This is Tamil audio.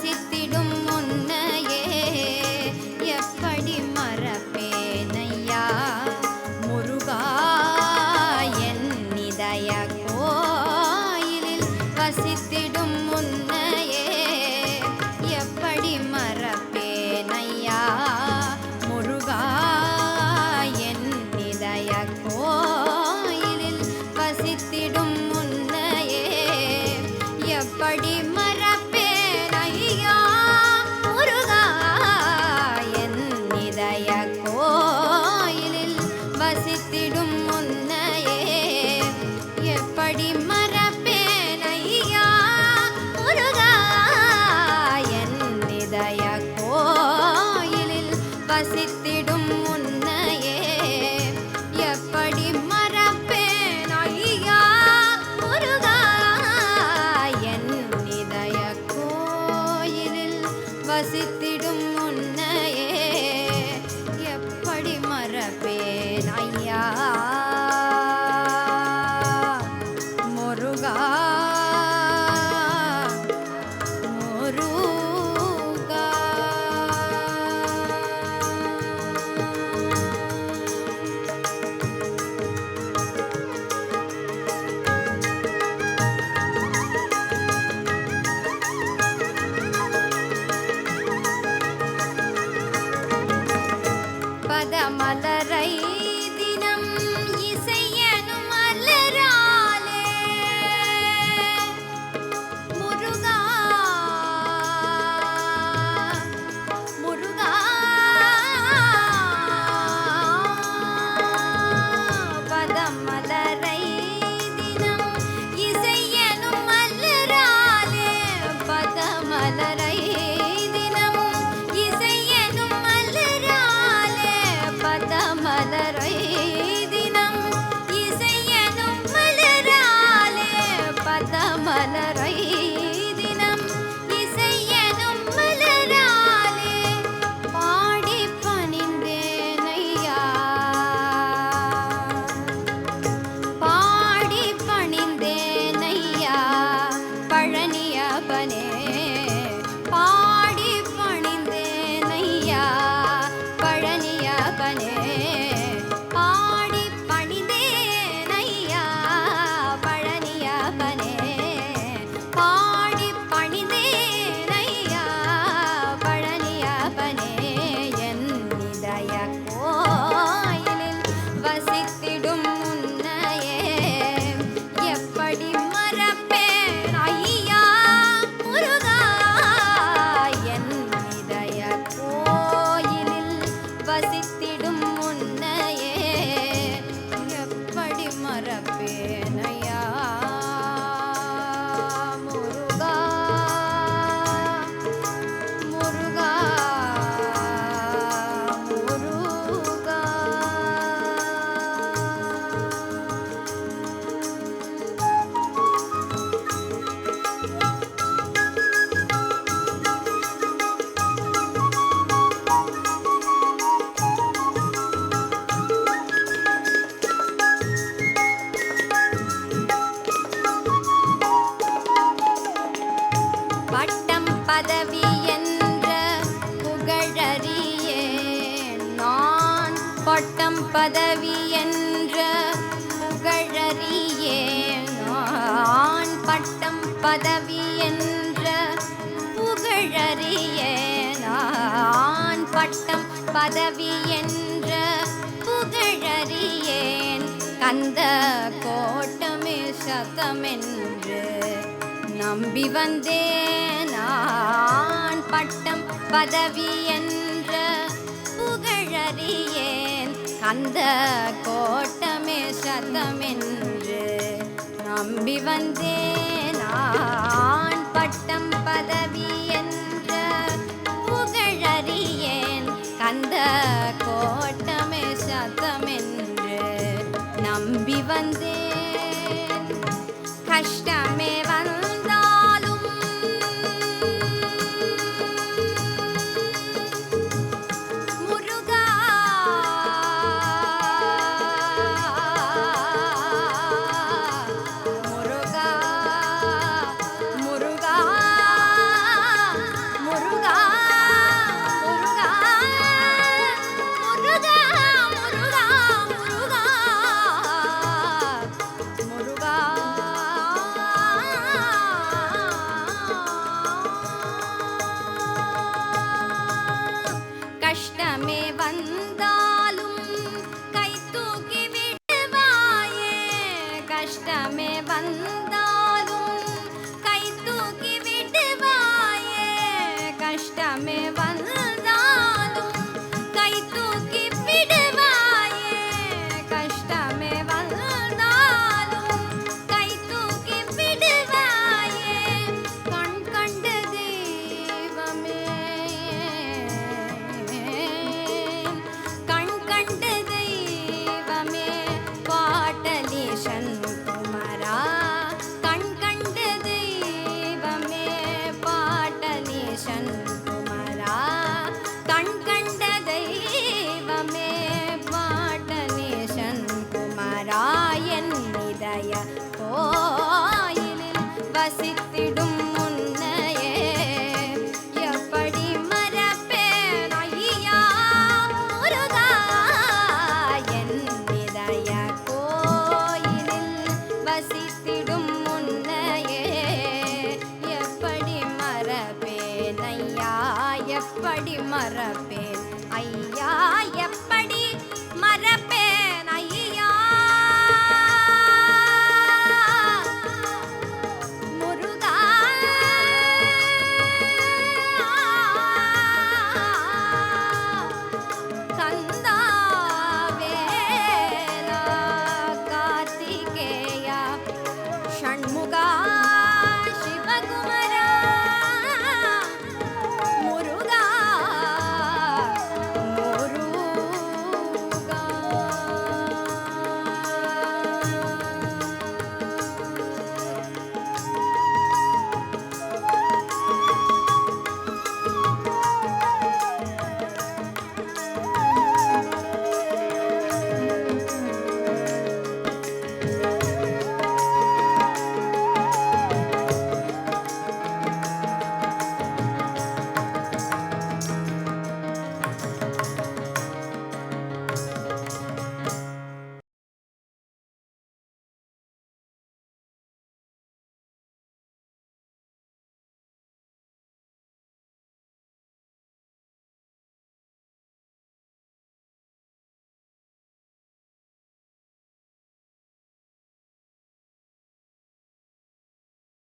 సిద్ధిడు ಕಸಿತ್ತಿಡು பட்டம் பதவி என்ற புகழறியே நான் பட்டம் பதவி என்ற புகழறியே. நான் பட்டம் பதவி என்ற புகழறியேன். கந்த கோட்டமே சதமென்று நம்பி வந்தேன். நான் பட்டம் பதவி என்ற அந்த கோட்டமே சதமென்று நம்பி வந்தேன். ஆண் பட்டம் பதவி என்ற புகழறியேன் கந்த கோட்டமே சதமென்று நம்பி வந்தேன். கஷ்டம்